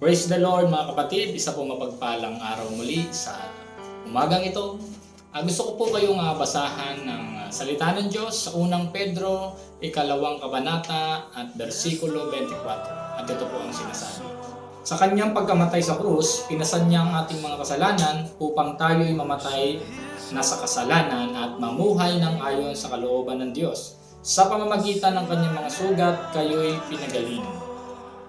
Praise the Lord mga kapatid, isa po mapagpalang araw muli sa umagang ito. Ah, gusto ko po kayong ah, basahan ng ah, salita ng Diyos sa unang Pedro, ikalawang kabanata at versikulo 24. At ito po ang sinasabi. Sa kanyang pagkamatay sa krus, pinasan niya ang ating mga kasalanan upang tayo'y mamatay na sa kasalanan at mamuhay ng ayon sa kalooban ng Diyos. Sa pamamagitan ng kanyang mga sugat, kayo'y pinagaling.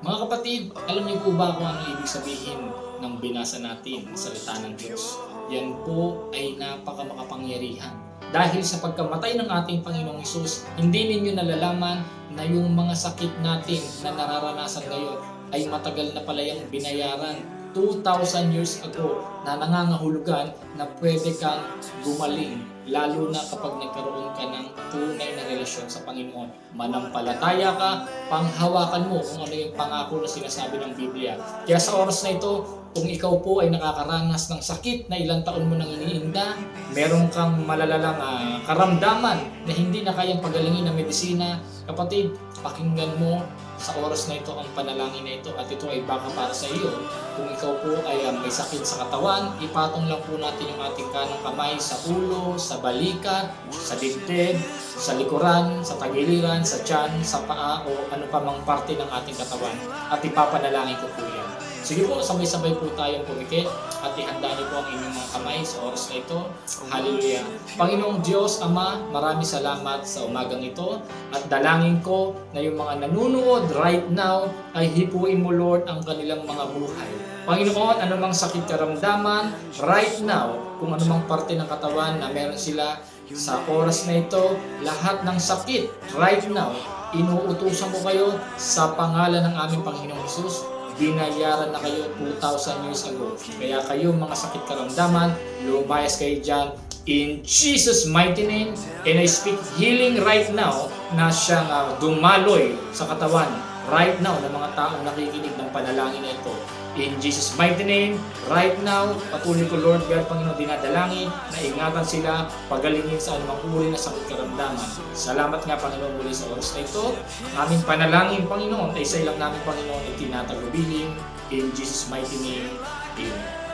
Mga kapatid, alam niyo po ba kung ano ibig sabihin ng binasa natin sa salita ng Diyos? Yan po ay napaka makapangyarihan. Dahil sa pagkamatay ng ating Panginoong Isus, hindi ninyo nalalaman na yung mga sakit natin na nararanasan ngayon ay matagal na pala yung binayaran 2,000 years ago na nangangahulugan na pwede kang gumaling lalo na kapag nagkaroon ka ng tunay na relasyon sa Panginoon. Manampalataya ka, panghawakan mo kung ano yung pangako na sinasabi ng Biblia. Kaya sa oras na ito, kung ikaw po ay nakakaranas ng sakit na ilang taon mo nang iniinda, meron kang malalalang ah, karamdaman na hindi na kayang pagalingin ng medisina, kapatid, pakinggan mo sa oras na ito ang panalangin na ito at ito ay baka para sa iyo. Kung ikaw po ay ah, may sakit sa katawan, ipatong lang po natin yung ating kanang kamay sa ulo, sa balikat, sa dibdib, sa likuran, sa tagiliran, sa tiyan, sa paa o ano pa mang parte ng ating katawan at ipapanalangin ko po yan. Sige po, sabay-sabay po tayong pumikit at ihanda niyo po ang inyong mga kamay sa oras na ito. Hallelujah. Panginoong Diyos, Ama, marami salamat sa umagang ito at dalangin ko na yung mga nanunood right now ay hipuin mo Lord ang kanilang mga buhay. Panginoon, anumang sakit karamdaman right now, kung anumang parte ng katawan na meron sila sa oras na ito, lahat ng sakit right now, inuutusan ko kayo sa pangalan ng aming Panginoong Jesus binayaran na kayo 2,000 years ago. Kaya kayo mga sakit karamdaman, lumayas kayo dyan in Jesus mighty name and I speak healing right now na siyang ah, dumaloy sa katawan right now ng mga taong nakikinig ng panalangin na ito. In Jesus mighty name, right now, patuloy ko Lord God, Panginoon, dinadalangin na ingatan sila, pagalingin sa anumang uri na sakit karamdaman. Salamat nga Panginoon muli sa oras na ito. Aming panalangin, Panginoon, ay sa ilang namin Panginoon ay tinatagubilin. In Jesus mighty name, Amen.